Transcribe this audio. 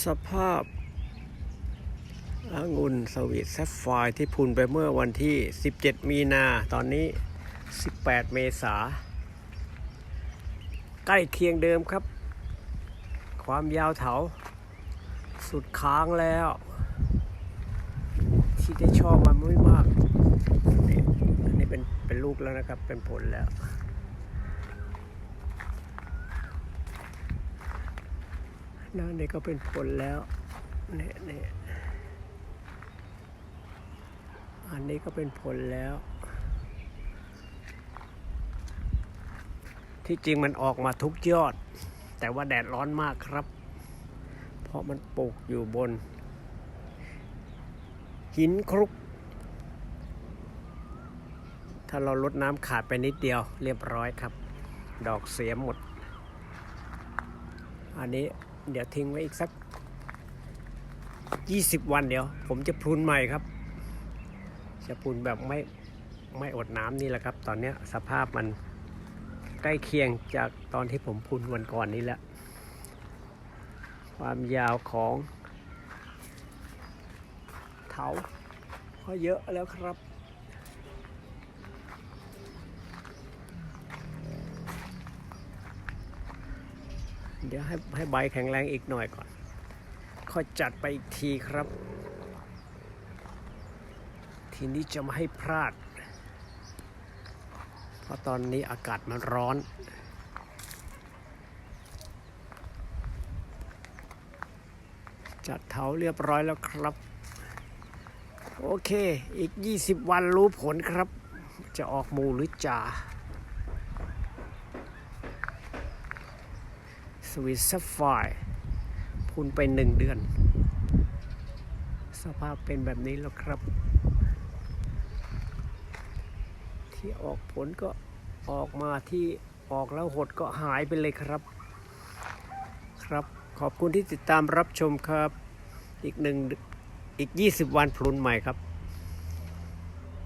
สภาพองุ่นสวีทแซฟไฟร์ที่พุนไปเมื่อวันที่ 17 มีนา ตอนนี้ 18 เมษา ใกล้เคียงเดิมครับ ความยาวเถา สุดค้างแล้ว ที่ได้ชอบมันไม่มาก อันนี้เป็นเป็นลูกแล้วนะครับ เป็นผลแล้ว นั่นนี่ก็เป็นผลแล้วเนี่ยเนี่ยอันนี้ก็เป็นผลแล้ว ที่จริงมันออกมาทุกยอด แต่ว่าแดดร้อนมากครับ เพราะมันปลูกอยู่บน หินครุก ถ้าเราลดน้ำขาดไปนิดเดียวเรียบร้อยครับ ดอกเสียหมด อันนี้ เดี๋ยวทิ้งไว้อีกสัก 20 วันเดี๋ยว ผมจะพรุนใหม่ครับ จะพรุนแบบไม่ไม่อดน้ำนี่แหละครับ ตอนนี้สภาพมันใกล้เคียงจากตอนที่ผมพรุนวันก่อนนี้แล้วความยาวของเถาก็เยอะแล้วครับ ดี๋ยวให้ให้ใบแข็งแรงอีกหน่อยก่อน ค่อยจัดไปอีกทีครับ ทีนี้จะไม่ให้พลาด เพราะตอนนี้อากาศมันร้อนจัดเถาเรียบร้อยแล้วครับ โอเค อีก 20 วันรู้ผลครับ จะออกมูหรือจ่า สวิตซัฟไฟพุนไปหนึ่งเดือน สภาพเป็นแบบนี้แล้วครับ ที่ออกผลก็ออกมาที่ออกแล้วหดก็หายไปเลยครับ ครับขอบคุณที่ติดตามรับชมครับ อีกหนึ่งอีก 20 วันพลุนใหม่ครับ